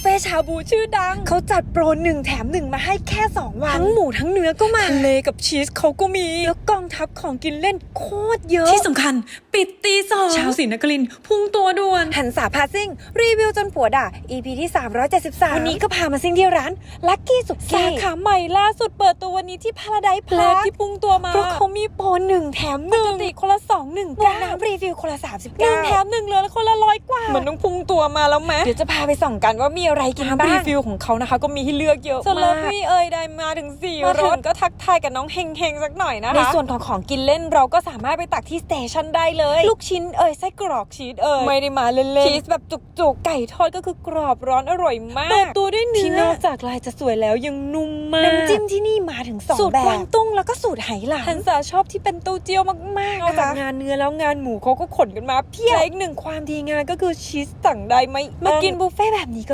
เฟ่ชาบูชื่อดัง เขาจัดโปรหนึ่งแถมหนึ่งมาให้แค่ 2 วัน ทั้งหมูทั้งเนื้อก็มาทะเลกับชีสเขาก็มี แล้วกองทัพของกินเล่นโคตรเยอะ ที่สำคัญ ปิดตีสองชาวศรีนครินทร์พุ่งตัวด่วนหันสาพาซิ่ง รีวิวจนผัวด่า EP ที่ 373 วันนี้ก็พามาซิ่งที่ร้านลั c กี้สุสากี้ขาใหม่ล่าสุดเปิดตัววันนี้ที่พาราไดพลาสที่พุ่งตัวมาเพราะเขามีโปรหนึ่งแถมหปนึ่กงติคนละสองหนึ่งบวกเก้าน้ำรีฟิลคนละ39หนึ่งแถมหนึ่งเหลือคนละร้อยกว่ามันต้องพุ่งตัวมาแล้วไหมเดี๋ยวจะพาไปส่องกันว่ามีอะไรกินบ้างรีฟิลของเขานะคะ ก็มีให้เลือกเยอะส่วนเลิมาฟกพี่เอ๋ยได้มาถึง4มารถึถงก็ทักทายกับน้องเฮงเฮงๆสักหน่อยนะคะในส่วนของของกินเล่นเราก็สามารถไปตักที่สเตชันได้เลย ลูกชิ้นเอ่ยไส้กรอกชีสเอ่ยไม่ได้มาเล่นๆชีสแบบจุกๆ ไก่ทอดก็คือกรอบร้อนอร่อยมาเปิกดตัวด้วยเนื้อที่นอกจากลายจะสวยแล้วยังนุ่มมากน้ำจิ้มที่นี่มาถึงสองสูตรแบบกวางตุ้งแล้วก็สูตรไหหลานฮันซาชอบที่เป็นเต้าเจี้ยวมากๆนอกนะจากคะงานเนื้อแล้วงานหมูเขาก็ขนกันมาเพียบและอีกหนึ่งความดีงานก็คือชีสสั่งได้ไม่มาอั้กินบุฟเฟ่ต์แบบนี้ก็